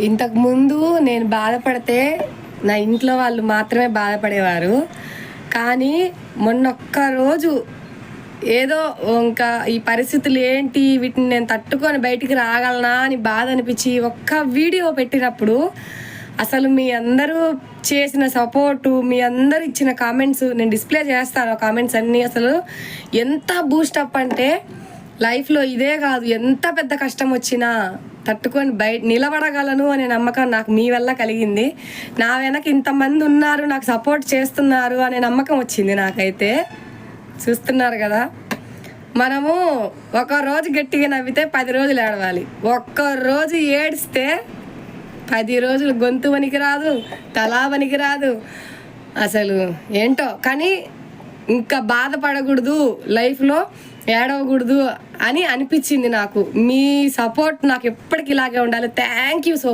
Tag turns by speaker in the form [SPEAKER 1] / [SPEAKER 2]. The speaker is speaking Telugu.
[SPEAKER 1] ఇంతకుముందు నేను బాధపడితే నా ఇంట్లో వాళ్ళు మాత్రమే బాధపడేవారు. కానీ మొన్నొక్క రోజు ఏదో ఇంకా ఈ పరిస్థితులు ఏంటి వీటిని నేను తట్టుకొని బయటికి రాగలనా అని బాధ అనిపించి ఒక్క వీడియో పెట్టినప్పుడు అసలు మీ అందరూ చేసిన సపోర్టు మీ అందరు ఇచ్చిన కామెంట్స్ నేను డిస్ప్లే చేస్తాను. కామెంట్స్ అన్నీ అసలు ఎంత బూస్టప్ అంటే లైఫ్లో ఇదే కాదు ఎంత పెద్ద కష్టం వచ్చినా తట్టుకొని బయట నిలబడగలను అనే నమ్మకం నాకు మీ వల్ల కలిగింది. నా వెనక ఇంతమంది ఉన్నారు నాకు సపోర్ట్ చేస్తున్నారు అనే నమ్మకం వచ్చింది నాకైతే. చూస్తున్నారు కదా? మనము ఒక రోజు గట్టిగా నవ్వితే పది రోజులు ఏడవాలి. ఒక్క రోజు ఏడిస్తే పది రోజులు గొంతు వనికి రాదు తలా వనికి రాదు అసలు ఏంటో కానీ ఇంకా బాధపడకూడదు లైఫ్లో ఏడవకూడదు అని అనిపించింది నాకు. మీ సపోర్ట్ నాకు ఎప్పటికి ఇలాగే ఉండాలి. Thank you so